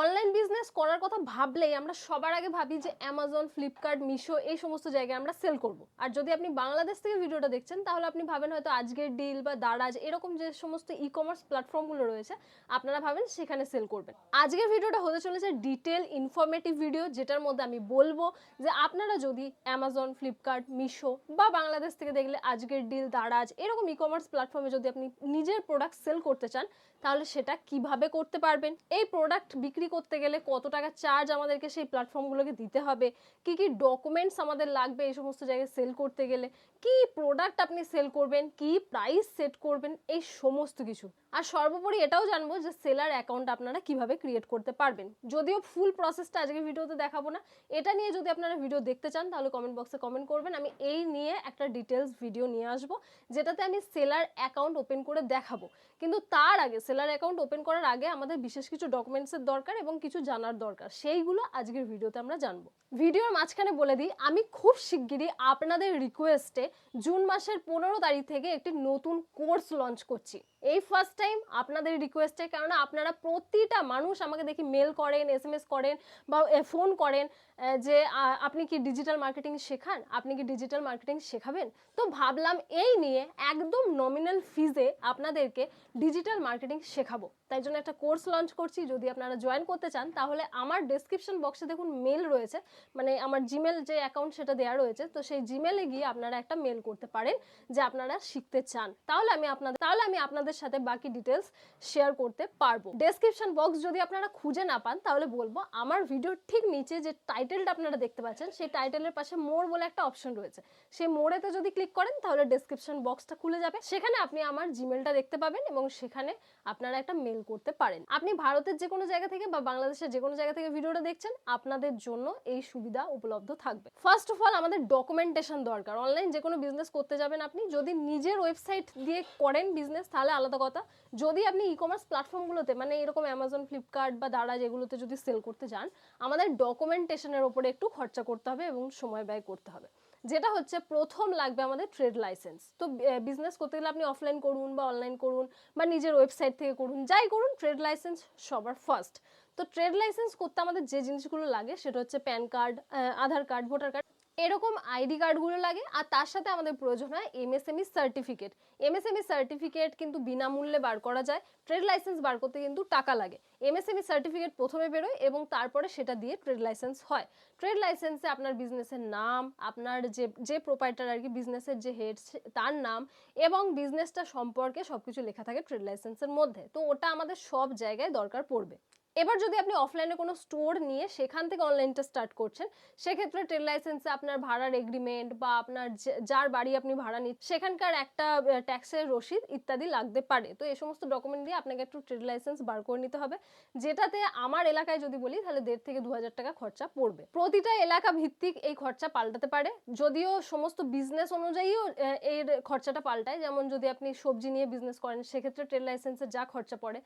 Online business করার কথা ভাবলেই আমরা সবার আগে ভাবি যে অ্যামাজন ফ্লিপকার্ট মিশো এই সমস্ত জায়গায় আমরা সেল করব। আর যদি আপনি বাংলাদেশ থেকে ভিডিওটা দেখছেন, তাহলে আপনি ভাবেন হয়তো আজকের ডিল বা দারাজ এরকম যে সমস্ত ই কমার্স প্ল্যাটফর্মগুলো রয়েছে, আপনারা ভাবেন সেখানে সেল করবেন। আজকের ভিডিওটা হতে চলেছে ডিটেল ইনফরমেটিভ ভিডিও যেটার মধ্যে আমি বলব যে আপনারা যদি অ্যামাজন ফ্লিপকার্ট মিশো বা বাংলাদেশ থেকে দেখলে আজকের ডিল দারাজ এরকম ই কমার্স প্ল্যাটফর্মে যদি আপনি নিজের প্রোডাক্ট সেল করতে চান, তাহলে সেটা কীভাবে করতে পারবেন? এই প্রোডাক্ট বিক্রি করতে গেলে কত টাকা চার্জ আমাদেরকে সেই প্ল্যাটফর্মগুলোকে দিতে হবে? কি কি ডকুমেন্টস আমাদের লাগবে এই সমস্ত জায়গায় সেল করতে গেলে? কি প্রোডাক্ট আপনি সেল করবেন? কি প্রাইস সেট করবেন? এই সমস্ত কিছু। আর সর্বোপরি এটাও জানব যে সেলার অ্যাকাউন্ট আপনারা কীভাবে ক্রিয়েট করতে পারবেন। যদিও ফুল প্রসেসটা আজকে ভিডিওতে দেখাবো না, এটা নিয়ে যদি আপনারা ভিডিও দেখতে চান, তাহলে কমেন্ট বক্সে কমেন্ট করবেন। আমি এই নিয়ে একটা ডিটেলস ভিডিও নিয়ে আসব, যেটাতে আমি সেলার অ্যাকাউন্ট ওপেন করে দেখাবো। কিন্তু তার আগে সেলার অ্যাকাউন্ট ওপেন করার আগে আমাদের বিশেষ কিছু ডকুমেন্টসের দরকার এবং কিছু জানার দরকার, সেইগুলো আজকের ভিডিওতে আমরা জানব। ভিডিওর মাঝখানে বলে দিই, আমি খুব শিগগিরই আপনাদের রিকোয়েস্টে জুন মাসের পনেরো তারিখ থেকে একটি নতুন কোর্স লঞ্চ করছি। এই ফার্স্ট টাইম আপনাদের রিকোয়েস্টে কেননা আপনারা প্রতিটা মানুষ আমাকে দেখি মেল করেন এস এম এস করেন বা ফোন করেন যে আপনি কি ডিজিটাল মার্কেটিং শেখান? আপনি কি ডিজিটাল মার্কেটিং শেখাবেন? তো ভাবলাম এই নিয়ে একদম নমিনাল ফিজে আপনাদেরকে ডিজিটাল মার্কেটিং শেখাবো। তাই জন্য একটা কোর্স লঞ্চ করছি। যদি আপনারা জয়েন করতে চান, তাহলে আমার ডেসক্রিপশন বক্সে দেখুন মেল রয়েছে। মানে আমার জিমেল যে অ্যাকাউন্ট সেটা দেওয়া রয়েছে। তো সেই জিমেলে গিয়ে আপনারা একটা মেল করতে পারেন যে আপনারা শিখতে চান। তাহলে আমি আপনাদের, তাহলে আমি আপনাদের সাথে বাকি ডিটেলস শেয়ার করতে পারব। ডেসক্রিপশন বক্স যদি আপনারা খুঁজে না পান, তাহলে বলব আমার ভিডিওর ঠিক নিচে যে টাইটেলটা আপনারা দেখতে পাচ্ছেন, সেই টাইটেলের পাশে মোর বলে একটা অপশন রয়েছে। সেই মোড়েতে যদি ক্লিক করেন, তাহলে ডেসক্রিপশন বক্সটা খুলে যাবে। সেখানে আপনি আমার জিমেলটা দেখতে পাবেন এবং সেখানে আপনারা একটা মেল করতে পারেন। আপনি ভারতের যে কোনো জায়গা থেকে বা বাংলাদেশের যে কোনো জায়গা থেকে ভিডিওটা দেখছেন, আপনাদের জন্য এই সুবিধা উপলব্ধ থাকবে। ফার্স্ট অফ অল আমাদের ডকুমেন্টেশন দরকার। অনলাইন যে কোনো বিজনেস করতে যাবেন আপনি, যদি নিজের ওয়েবসাইট দিয়ে করেন বিজনেস তাহলে আলাদা কথা। যদি আপনি ই কমার্স প্ল্যাটফর্মগুলোতে মানে এরকম অ্যামাজন ফ্লিপকার্ট বা দারাজ এগুলোতে যদি সেল করতে যান, আমাদের ডকুমেন্টেশনের ওপরে একটু খরচা করতে হবে এবং সময় ব্যয় করতে হবে। যেটা হচ্ছে প্রথম লাগবে আমাদের ট্রেড লাইসেন্স। তো বিজনেস করতে গেলে আপনি অফলাইন করুন বা অনলাইন করুন বা নিজের ওয়েবসাইট থেকে করুন, যাই করুন ট্রেড লাইসেন্স সবার ফার্স্ট তো ট্রেড লাইসেন্স করতে আমাদের যে জিনিসগুলো লাগে সেটা হচ্ছে PAN card Aadhaar card voter card এরকম আইডি কার্ডগুলো লাগে, আর তার সাথে আমাদের প্রয়োজন হয় এমএসএমই সার্টিফিকেট এমএসএমই সার্টিফিকেট কিন্তু বিনামূল্যে বার করা যায় ট্রেড লাইসেন্স বার করতে কিন্তু টাকা লাগে। এমএসএমই সার্টিফিকেট প্রথমে বেরোয় এবং তারপরে সেটা দিয়ে ট্রেড লাইসেন্স হয়। ট্রেড লাইসেন্সে আপনার বিজনেসের নাম, আপনার যে যে প্রোপাইটার আর কি বিজনেসের যে হেড তার নাম এবং বিজনেসটা সম্পর্কে সব কিছু লেখা থাকে ট্রেড লাইসেন্সের মধ্যে। তো ওটা আমাদের সব জায়গায় দরকার পড়বে। এবার যদি আপনি অফলাইনে কোনো স্টোর নিয়ে সেখান থেকে অনলাইনটা স্টার্ট করছেন, সেক্ষেত্রে ট্রেড লাইসেন্সে আপনার ভাড়ার এগ্রিমেন্ট বা আপনার যার বাড়ি আপনি ভাড়া নিচ্ছেন, সেখানকার একটা ট্যাক্সের রসিদ ইত্যাদি লাগতে পারে। তো এই সমস্ত ডকুমেন্ট দিয়ে আপনাকে একটু ট্রেড লাইসেন্স বার করে নিতে হবে। যেটাতে আমার এলাকায় যদি বলি, তাহলে দেড় থেকে দু হাজার টাকা খরচা পড়বে। প্রতিটা এলাকা ভিত্তিক এই খরচা পাল্টাতে পারে। যদিও সমস্ত বিজনেস অনুযায়ীও এর খরচাটা পাল্টায়। যেমন যদি আপনি সবজি নিয়ে বিজনেস করেন, সেক্ষেত্রে ট্রেড লাইসেন্সের যা খরচা পড়ে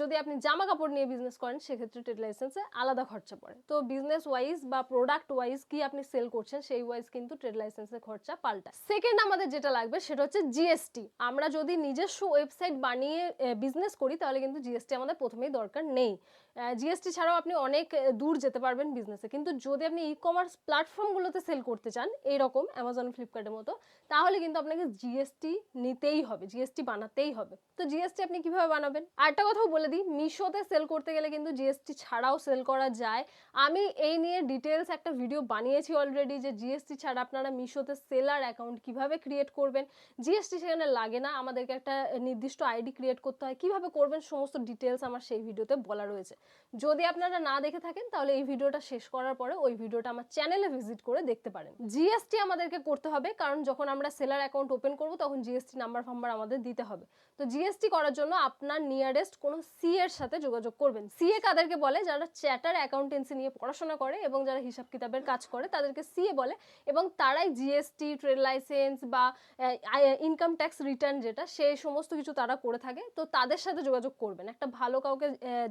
যদি আপনি জামা কাপড় নিয়ে বিজনেস করেন, সেক্ষেত্রে ট্রেড লাইসেন্সে আলাদা খরচা পড়ে। তো বিজনেস ওয়াইজ বা প্রোডাক্ট ওয়াইজ কি আপনি সেল করছেন, সেই ওয়াইজ কিন্তু ট্রেড লাইসেন্সের খরচা পাল্টা সেকেন্ড আমাদের যেটা লাগবে, সেটা হচ্ছে জিএসটি আমরা যদি নিজস্ব ওয়েবসাইট বানিয়ে বিজনেস করি, তাহলে কিন্তু জিএসটি আমাদের প্রথমেই দরকার নেই। জিএসটি ছাড়াও আপনি অনেক দূর যেতে পারবেন বিজনেসে কিন্তু যদি আপনি ই কমার্স প্ল্যাটফর্মগুলোতে সেল করতে চান, এইরকম অ্যামাজন ফ্লিপকার্টের মতো, তাহলে কিন্তু আপনাকে জিএসটি নিতেই হবে জিএসটি বানাতেই হবে। তো জিএসটি আপনি কীভাবে বানাবেন? আরেকটা কথাও বলে দিই, মিশোতে সেল করতে গেলে কিন্তু জিএসটি ছাড়াও সেল করা যায়। আমি এই নিয়ে ডিটেলস একটা ভিডিও বানিয়েছি অলরেডি যে জিএসটি ছাড়া আপনারা মিশোতে সেলার অ্যাকাউন্ট কীভাবে ক্রিয়েট করবেন। জিএসটি সেখানে লাগে না, আমাদেরকে একটা নির্দিষ্ট আইডি ক্রিয়েট করতে হয়। কীভাবে করবেন, সমস্ত ডিটেলস আমার সেই ভিডিওতে বলা রয়েছে। যদি আপনারা না দেখে থাকেন, তাহলে এই ভিডিওটা শেষ করার পরে ওই ভিডিওটা আমার চ্যানেলে ভিজিট করে দেখতে পারেন। জিএসটি আমাদেরকে করতে হবে, কারণ যখন আমরা সেলার অ্যাকাউন্ট ওপেন করব, তখন জিএসটি নাম্বার ফাম্বার আমাদের দিতে হবে। তো জিএসটি করার জন্য আপনার নিয়ারেস্ট কোনো সি এর সাথে যোগাযোগ করবেন। সিএ কাদেরকে বলে, যারা চ্যাটার অ্যাকাউন্টেন্সি নিয়ে পড়াশোনা করে এবং যারা হিসাব কিতাবের কাজ করে, তাদেরকে সিএ বলে এবং তারাই জিএসটি ট্রেড লাইসেন্স বা ইনকাম ট্যাক্স রিটার্ন যেটা সেই সমস্ত কিছু তারা করে থাকে। তো তাদের সাথে যোগাযোগ করবেন। একটা ভালো কাউকে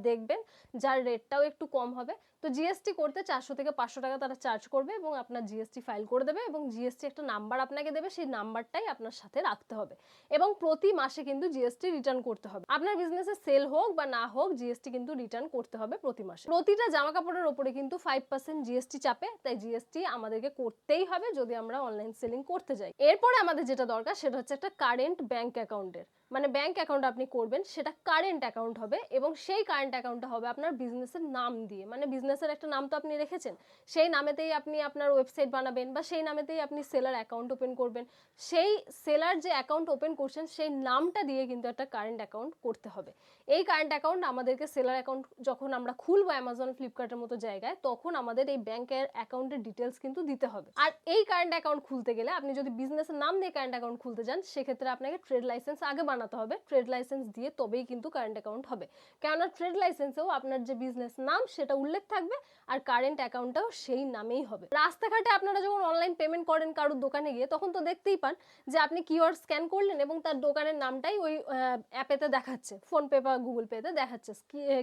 দেখবেন যার রেটটাও একটু কম হবে। তো জিএসটি করতে চারশো থেকে পাঁচশো টাকা তারা চার্জ করবে এবং আপনার জিএসটি ফাইল করে দেবে এবং জিএসটি একটা নাম্বার আপনাকে দেবে, সেই নাম্বারটাই আপনার সাথে রাখতে হবে। এবং প্রতি মাসে কিন্তু জিএসটি রিটার্ন করতে হবে। আপনার বিজনেসে সেল হোক বা না হোক জিএসটি কিন্তু রিটার্ন করতে হবে প্রতি মাসে। প্রতিটা জামা কাপড়ের ওপরে কিন্তু ফাইভ পার্সেন্ট জিএসটি চাপে, তাই জিএসটি আমাদেরকে করতেই হবে যদি আমরা অনলাইন সেলিং করতে যাই। এরপরে আমাদের যেটা দরকার, সেটা হচ্ছে একটা কারেন্ট ব্যাংক অ্যাকাউন্টের মানে ব্যাংক অ্যাকাউন্ট আপনি করবেন, সেটা কারেন্ট অ্যাকাউন্ট হবে এবং সেই কারেন্ট অ্যাকাউন্টটা হবে আপনার বিজনেসের নাম দিয়ে। মানে বিজনেসের একটা নাম তো আপনি রেখেছেন, সেই নামেতেই আপনি আপনার ওয়েবসাইট বানাবেন বা সেই নামেতেই আপনি সেলার অ্যাকাউন্ট ওপেন করবেন। সেই সেলার যে অ্যাকাউন্ট ওপেন করছেন, সেই নামটা দিয়ে কিন্তু একটা কারেন্ট অ্যাকাউন্ট করতে হবে। এই কারেন্ট অ্যাকাউন্ট আমাদেরকে সেলার অ্যাকাউন্ট যখন আমরা খুলবো অ্যামাজন ফ্লিপকার্টের মতো জায়গায়, তখন আমাদের এই ব্যাংকের অ্যাকাউন্টের ডিটেলস কিন্তু দিতে হবে। আর এই কারেন্ট অ্যাকাউন্ট খুলতে গেলে আপনি যদি বিজনেসের নাম দিয়ে কারেন্ট অ্যাকাউন্ট খুলতে যান, সেক্ষেত্রে আপনাকে ট্রেড লাইসেন্স আগে বানাতে হবে। ট্রেড লাইসেন্স দিয়ে তবেই কিন্তু কারেন্ট অ্যাকাউন্ট হবে। কেননা ট্রেড লাইসেন্সেও আপনার যে বিজনেস নাম, সেটা উল্লেখ থাকবে আর কারেন্ট অ্যাকাউন্টটাও সেই নামেই হবে। রাস্তাঘাটে আপনারা যখন অনলাইন পেমেন্ট করেন কারোর দোকানে গিয়ে, তখন তো দেখতেই পান যে আপনি কিউআর স্ক্যান করলেন এবং তার দোকানের নামটাই ওই অ্যাপেতে দেখাচ্ছে ফোনপে বা গুগল পেতে দেখাচ্ছে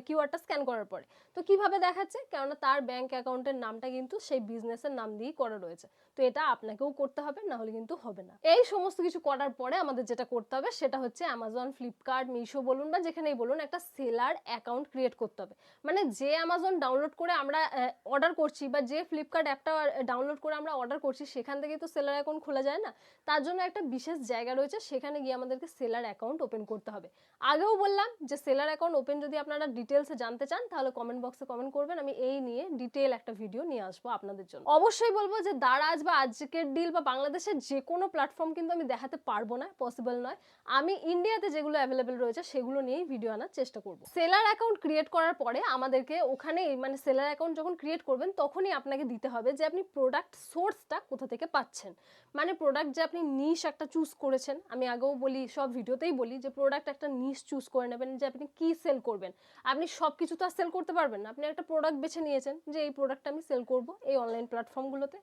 কিউআরটা স্ক্যান করার পরে। তো কীভাবে দেখাচ্ছে? কেননা তার ব্যাংক অ্যাকাউন্টের নামটা কিন্তু সেই বিজনেসের নাম দিয়েই করা রয়েছে। তো এটা আপনাকেও করতে হবে না হলে কিন্তু হবে না। এই সমস্ত কিছু করার পরে আমাদের যেটা করতে হবে, সেটা হচ্ছে অ্যামাজন ফ্লিপকার্ট মিশো বলুন বা যেখানেই বলুন, একটা সেলার অ্যাকাউন্ট ক্রিয়েট করতে হবে। মানে যে অ্যামাজন ডাউনলোড করে আমরা অর্ডার করছি বা যে ফ্লিপকার্ট অ্যাপটা ডাউনলোড করে আমরা অর্ডার করছি, সেখান থেকেই তো সেলার অ্যাকাউন্ট খোলা যায় না? তার জন্য একটা বিশেষ জায়গা রয়েছে, সেখানে গিয়ে আমাদেরকে সেলার অ্যাকাউন্ট ওপেন করতে হবে। আগেও বললাম যে সেলার অ্যাকাউন্ট ওপেন যদি আপনারা ডিটেলসে জানতে চান, তাহলে কমেন্ট বক্সে কমেন্ট করবেন। আমি এই নিয়ে ডিটেল একটা ভিডিও নিয়ে আসব আপনাদের জন্য। অবশ্যই বলব যে দারাজ বা আজকের ডিল বা বাংলাদেশের যে কোনো প্ল্যাটফর্ম কিন্তু আমি দেখাতে পারব না পসিবল নয়। আমি ইন্ডিয়াতে যেগুলো অ্যাভেলেবেল রয়েছে, সেগুলো নিয়েই ভিডিও আনার চেষ্টা করব। সেলার অ্যাকাউন্ট ক্রিয়েট করার পরে আমাদেরকে ওখানেই মানে সেলার অ্যাকাউন্ট যখন ক্রিয়েট করবেন, তখনই আপনাকে দিতে হবে যে আপনি প্রোডাক্ট সোর্সটা কোথা থেকে পাচ্ছেন। মানে প্রোডাক্ট যে আপনি নিশ একটা চুজ করেছেন, আমি আগেও বলি, সব ভিডিওতেই বলি যে প্রোডাক্ট একটা নিশ চুজ করে নেবেন, যে আপনি কি সেল করবেন। আপনি সব কিছু তো আর সেল করতে পারবেন না। আপনি একটা প্রোডাক্ট বেছে নিয়েছেন, যে এই প্রোডাক্টটা আমি সেল করব এই অনলাইন প্ল্যাটফর্মগুলোতে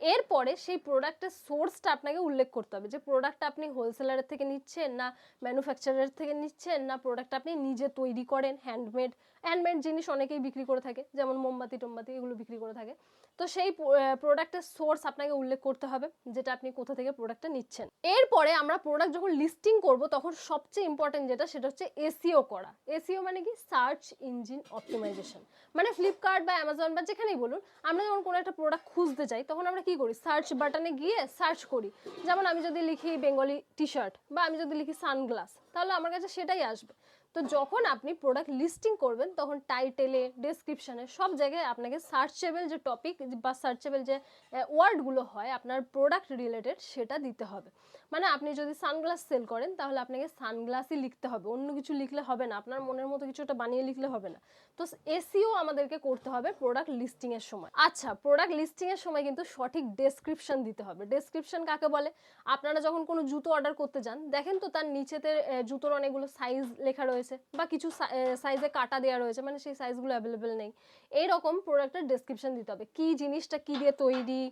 এরপরে সেই প্রোডাক্টের সোর্সটা আপনাকে উল্লেখ করতে হবে যে প্রোডাক্টটা আপনি হোলসেলারের থেকে নিচ্ছেন না ম্যানুফ্যাকচারের থেকে নিচ্ছেন না প্রোডাক্টটা আপনি নিজে তৈরি করেন হ্যান্ডমেড হ্যান্ডমেড জিনিস অনেকেই বিক্রি করে থাকে, যেমন মোমবাতি টোমবাতি এগুলো বিক্রি করে থাকে। তো সেই প্রোডাক্টের সোর্স আপনাকে উল্লেখ করতে হবে, যেটা আপনি কোথা থেকে প্রোডাক্টটা নিচ্ছেন। এরপরে আমরা প্রোডাক্ট যখন লিস্টিং করব, তখন সবচেয়ে ইম্পর্টেন্ট যেটা, সেটা হচ্ছে এসিও করা। এসিও মানে কি? সার্চ ইঞ্জিন অপটিমাইজেশন মানে ফ্লিপকার্ট বা অ্যামাজন বা যেখানেই বলুন, আমরা যখন কোনো একটা প্রোডাক্ট খুঁজতে যাই, তখন আমরা কি করি? সার্চ বাটনে গিয়ে সার্চ করি। যেমন আমি যদি লিখি বেঙ্গলি টি শার্ট বা আমি যদি লিখি সানগ্লাস তাহলে আমার কাছে সেটাই আসবে। তো যখন আপনি প্রোডাক্ট লিস্টিং করবেন, তখন টাইটেলে ডেসক্রিপশানে সব জায়গায় আপনাকে সার্চেবল যে টপিক বা সার্চেবল যে ওয়ার্ডগুলো হয়, আপনার প্রোডাক্ট রিলেটেড সেটা দিতে হবে। মানে আপনি যদি সানগ্লাস সেল করেন, তাহলে আপনাকে সানগ্লাসই লিখতে হবে। অন্য কিছু লিখলে হবে না। আপনার মনের মতো কিছু একটা বানিয়ে লিখলে হবে না। তো এসিও আমাদেরকে করতে হবে প্রোডাক্ট লিস্টিংয়ের সময়। আচ্ছা প্রোডাক্ট লিস্টিংয়ের সময় কিন্তু সঠিক ডেসক্রিপশন দিতে হবে। ডেসক্রিপশন কাকে বলে? আপনারা যখন কোনো জুতো অর্ডার করতে যান, দেখেন তো তার নিচেতে জুতোর অনেকগুলো সাইজ লেখা রয়েছে বা কিছু সাইজে কাটা দেওয়া রয়েছে মানে সেই সাইজগুলো অ্যাভেলেবেল নেই। এইরকম প্রোডাক্টের ডেসক্রিপশন দিতে হবে। কি জিনিসটা কি দিয়ে তৈরি?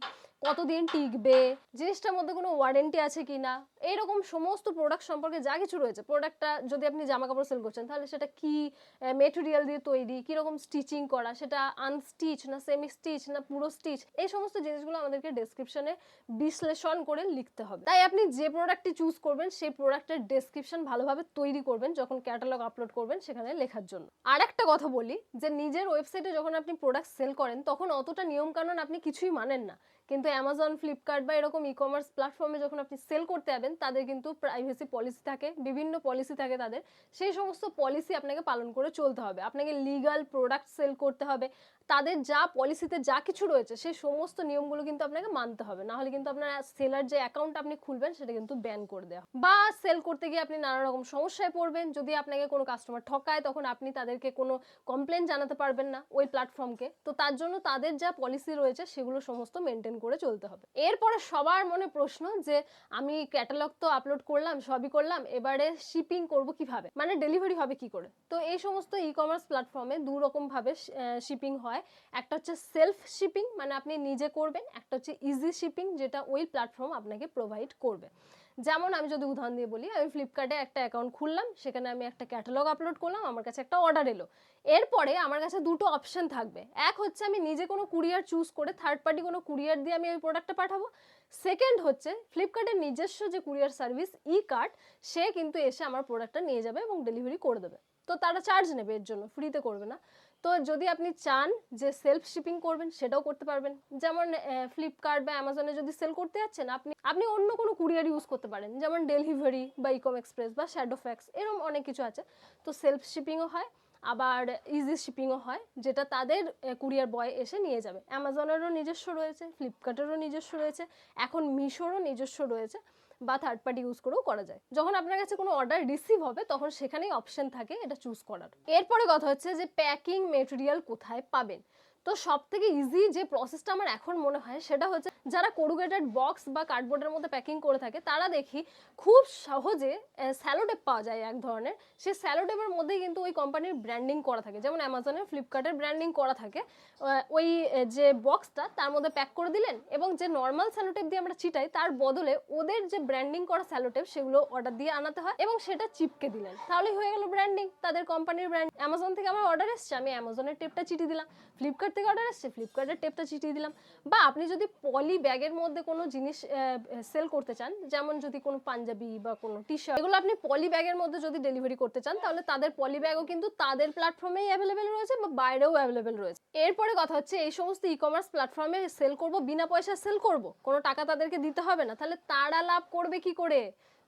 কতদিন টিকবে, জিনিসটার মধ্যে কোনো ওয়ারেন্টি আছে কি না এইরকম সমস্ত প্রোডাক্ট সম্পর্কে যা কিছু রয়েছে প্রোডাক্টটা যদি আপনি জামা কাপড় সেল করছেন, তাহলে সেটা কি মেটেরিয়াল দিয়ে তৈরি, কীরকম স্টিচিং করা, সেটা আনস্টিচ না সেমি স্টিচ না পুরো স্টিচ এই সমস্ত জিনিসগুলো আমাদেরকে ডেসক্রিপশনে বিশ্লেষণ করে লিখতে হবে। তাই আপনি যে প্রোডাক্টটি চুজ করবেন, সেই প্রোডাক্টের ডেসক্রিপশন ভালোভাবে তৈরি করবেন, যখন ক্যাটালগ আপলোড করবেন সেখানে লেখার জন্য। আর একটা কথা বলি, যে নিজের ওয়েবসাইটে যখন আপনি প্রোডাক্ট সেল করেন, তখন অতটা নিয়মকানুন আপনি কিছুই মানেন না। কিন্তু অ্যামাজন ফ্লিপকার্ট বা এরকম ই কমার্স প্ল্যাটফর্মে যখন আপনি সেল করতে যাবেন, তাদের কিন্তু প্রাইভেসি পলিসি থাকে, বিভিন্ন পলিসি থাকে তাদের। সেই সমস্ত পলিসি আপনাকে পালন করে চলতে হবে। আপনাকে লিগাল প্রোডাক্ট সেল করতে হবে। তাদের যা পলিসিতে যা কিছু রয়েছে, সেই সমস্ত নিয়মগুলো কিন্তু আপনাকে মানতে হবে। না হলে কিন্তু আপনার সেলার যে অ্যাকাউন্ট আপনি খুলবেন, সেটা কিন্তু ব্যান করে দেওয়া বা সেল করতে গিয়ে আপনি নানা রকম সমস্যায় পড়বেন। যদি আপনাকে কোনো কাস্টমার ঠকায়, তখন আপনি তাদেরকে কোনো কমপ্লেন জানাতে পারবেন না ওই প্ল্যাটফর্মকে তো তার জন্য তাদের যা পলিসি রয়েছে, সেগুলো সমস্ত মেনটেন করে চলতে হবে। এরপরে সবার মনে প্রশ্ন যে, আমি ক্যাটালগ তো আপলোড করলাম, সবই করলাম, এবারে শিপিং করব কীভাবে? মানে ডেলিভারি হবে কি করে? তো এই সমস্ত ই কমার্স প্ল্যাটফর্মে দু রকম ভাবে শিপিং হয়। একটা হচ্ছে সেলফ শিপিং মানে আপনি নিজে করবেন, একটা হচ্ছে ইজি শিপিং যেটা ওই প্ল্যাটফর্ম আপনাকে প্রোভাইড করবে। যেমন আমি যদি উদাহরণ দিয়ে বলি, আমি ফ্লিপকার্টে একটা অ্যাকাউন্ট খুললাম, সেখানে আমি একটা ক্যাটালগ আপলোড করলাম, আমার কাছে একটা অর্ডার এলো। এরপরে আমার কাছে দুটো অপশন থাকবে। এক হচ্ছে আমি নিজে কোনো কুরিয়ার চুজ করে থার্ড পার্টি কোনো কুরিয়ার দিয়ে আমি ওই প্রোডাক্টটা পাঠাবো। সেকেন্ড হচ্ছে ফ্লিপকার্টের নিজস্ব যে কুরিয়ার সার্ভিস ই কার্ট সে কিন্তু এসে আমার প্রোডাক্টটা নিয়ে যাবে এবং ডেলিভারি করে দেবে। তো তারা চার্জ নেবে এর জন্য ফ্রিতে করবে না। তো যদি আপনি চান যে সেলফ শিপিং করবেন, সেটাও করতে পারবেন। যেমন ফ্লিপকার্ট বা অ্যামাজনে যদি সেল করতে যাচ্ছেন, আপনি আপনি অন্য কোনো কুরিয়ার ইউজ করতে পারেন। যেমন ডেলিভারি বা ইকম এক্সপ্রেস বা শ্যাডোফ্যাক্স এরকম অনেক কিছু আছে। তো সেলফ শিপিংও হয়, আবার ইজি শিপিংও হয়, যেটা তাদের কুরিয়ার বয় এসে নিয়ে যাবে। অ্যামাজনেরও নিজস্ব রয়েছে ফ্লিপকার্টেরও নিজস্ব রয়েছে, এখন মিশোরও নিজস্ব রয়েছে। বা থার্ড পার্টি ইউজ করেও করা যায়। যখন আপনার কাছে কোনো অর্ডার রিসিভ হবে, তখন সেখানেই অপশন থাকে এটা চুজ করার। এরপরে কথা হচ্ছে যে প্যাকিং মেটেরিয়াল কোথায় পাবেন? তো সব থেকে ইজি যে প্রসেসটা আমার এখন মনে হয় সেটা হচ্ছে যারা করুগেটেড বক্স বা কার্ডবোর্ডের মধ্যে প্যাকিং করে থাকে, তারা দেখি খুব সহজে স্যালোটেপ পাওয়া যায় এক ধরনের। সেই স্যালোটেপের মধ্যেই কিন্তু ওই কোম্পানির ব্র্যান্ডিং করা থাকে। যেমন অ্যামাজনে ফ্লিপকার্টের ব্র্যান্ডিং করা থাকে। ওই যে বক্সটা তার মধ্যে প্যাক করে দিলেন এবং যে নর্মাল স্যালোটেপ দিয়ে আমরা চিটাই তার বদলে ওদের যে ব্র্যান্ডিং করা স্যালোটেপ সেগুলো অর্ডার দিয়ে আনাতে হয় এবং সেটা চিপকে দিলেন। তাহলেই হয়ে গেল ব্র্যান্ডিং তাদের কোম্পানির ব্র্যান্ড অ্যামাজন থেকে আমার অর্ডার এসছে। আমি অ্যামাজনের টেপটা চিটি দিলাম। ফ্লিপকার্ট থেকে অর্ডার এসছে ফ্লিপকার্টের টেপটা চিটিয়ে দিলাম। বা আপনি যদি পলি ব্যাগের মধ্যে কোনো জিনিস সেল করতে চান, যেমন যদি কোনো পাঞ্জাবি বা কোনো টি শার্ট এগুলো আপনি পলি ব্যাগের মধ্যে যদি ডেলিভারি করতে চান, তাহলে তাদের পলি ব্যাগও কিন্তু তাদের প্ল্যাটফর্মেই অ্যাভেলেবেল রয়েছে বা বাইরেও অ্যাভেলেবেল রয়েছে। এরপরে কথা হচ্ছে, এই সমস্ত ই কমার্স প্ল্যাটফর্মে সেল করব, বিনা পয়সা সেল করব? কোনো টাকা তাদেরকে দিতে হবে না। তাহলে তারা লাভ করবে কি করে?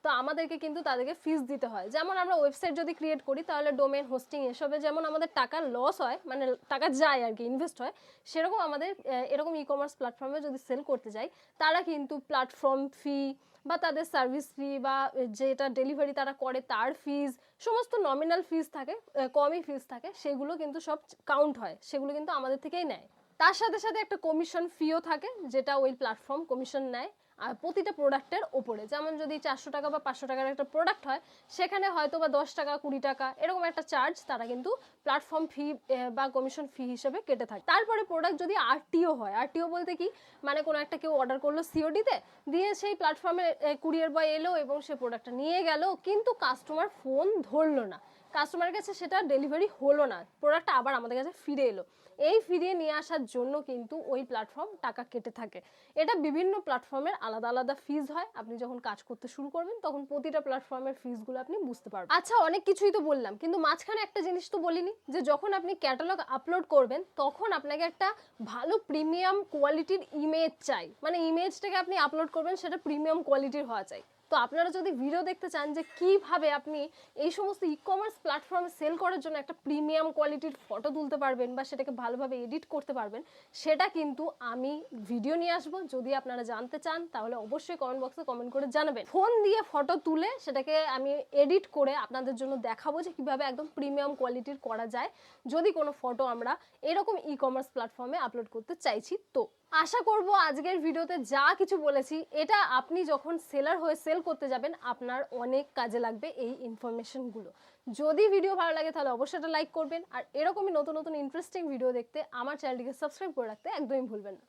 তো আমাদেরকে কিন্তু তাদেরকে ফিস দিতে হয়। যেমন আমরা ওয়েবসাইট যদি ক্রিয়েট করি, তাহলে ডোমেন হোস্টিং এসবে যেমন আমাদের টাকা লস হয় মানে টাকা যায় আর কি ইনভেস্ট হয়, সেরকম আমাদের এরকম ই কমার্স প্ল্যাটফর্মে যদি সেল করতে যাই, তারা কিন্তু প্ল্যাটফর্ম ফি বা তাদের সার্ভিস ফি বা যেটা ডেলিভারি তারা করে তার ফিজ সমস্ত নমিনাল ফিজ থাকে কমই ফিজ থাকে, সেগুলো কিন্তু সব কাউন্ট হয়, সেগুলো কিন্তু আমাদের থেকেই নেয়। তার সাথে সাথে একটা কমিশন ফিও থাকে, যেটা ওই প্ল্যাটফর্ম কমিশন নেয়। প্রতিটা প্রোডাক্টের ওপরে। যেমন যদি চারশো টাকা বা পাঁচশো টাকার একটা প্রোডাক্ট হয়, সেখানে হয়তো বা দশ টাকা, কুড়ি টাকা এরকম একটা চার্জ তারা কিন্তু প্ল্যাটফর্ম ফি বা কমিশন ফি হিসেবে কেটে থাকে। তারপরে প্রোডাক্ট যদি আরটিও হয় আরটিও বলতে কি? মানে কোনো একটা কেউ অর্ডার করল সিওডিতে দিয়ে সেই প্ল্যাটফর্মে কুরিয়ার বয় এলো এবং সে প্রোডাক্টটা নিয়ে গেল, কিন্তু কাস্টমার ফোন ধরলো না। কাস্টমারের কাছে সেটা ডেলিভারি হলো না। প্রোডাক্টটা আবার আমাদের কাছে ফিরে এলো। এই ফিরিয়ে নিয়ে আসার জন্য কিন্তু ওই প্ল্যাটফর্ম টাকা কেটে থাকে। এটা বিভিন্ন প্ল্যাটফর্মের আলাদা আলাদা ফিজ হয়। আপনি যখন কাজ করতে শুরু করবেন, তখন প্রতিটা প্ল্যাটফর্মের ফিজগুলো আপনি বুঝতে পারবেন। আচ্ছা অনেক কিছুই তো বললাম, কিন্তু মাঝখানে একটা জিনিস তো বলিনি, যে যখন আপনি ক্যাটালগ আপলোড করবেন, তখন আপনাকে একটা ভালো প্রিমিয়াম কোয়ালিটির ইমেজ চাই। মানে ইমেজটাকে আপনি আপলোড করবেন, সেটা প্রিমিয়াম কোয়ালিটির হওয়া চাই। তো আপনারা যদি ভিডিও দেখতে চান যে কীভাবে আপনি এই সমস্ত ই কমার্স প্ল্যাটফর্মে সেল করার জন্য একটা প্রিমিয়াম কোয়ালিটির ফটো তুলতে পারবেন বা সেটাকে ভালোভাবে এডিট করতে পারবেন, সেটা কিন্তু আমি ভিডিও নিয়ে আসব। যদি আপনারা জানতে চান, তাহলে অবশ্যই কমেন্ট বক্সে কমেন্ট করে জানাবেন। ফোন দিয়ে ফটো তুলে সেটাকে আমি এডিট করে আপনাদের জন্য দেখাবো যে কীভাবে একদম প্রিমিয়াম কোয়ালিটির করা যায়। যদি কোনো ফটো আমরা এরকম ই কমার্স প্ল্যাটফর্মে আপলোড করতে চাইছি, তো আশা করব আজকের ভিডিওতে যা কিছু বলেছি, এটা আপনি যখন সেলার হয়ে সেল করতে যাবেন, আপনার অনেক কাজে লাগবে এই ইনফরমেশনগুলো যদি ভিডিও ভালো লাগে, তাহলে অবশ্যই এটা লাইক করবেন। আর এরকমই নতুন নতুন ইন্টারেস্টিং ভিডিও দেখতে আমার চ্যানেলটিকে সাবস্ক্রাইব করে রাখতে একদমই ভুলবেন না।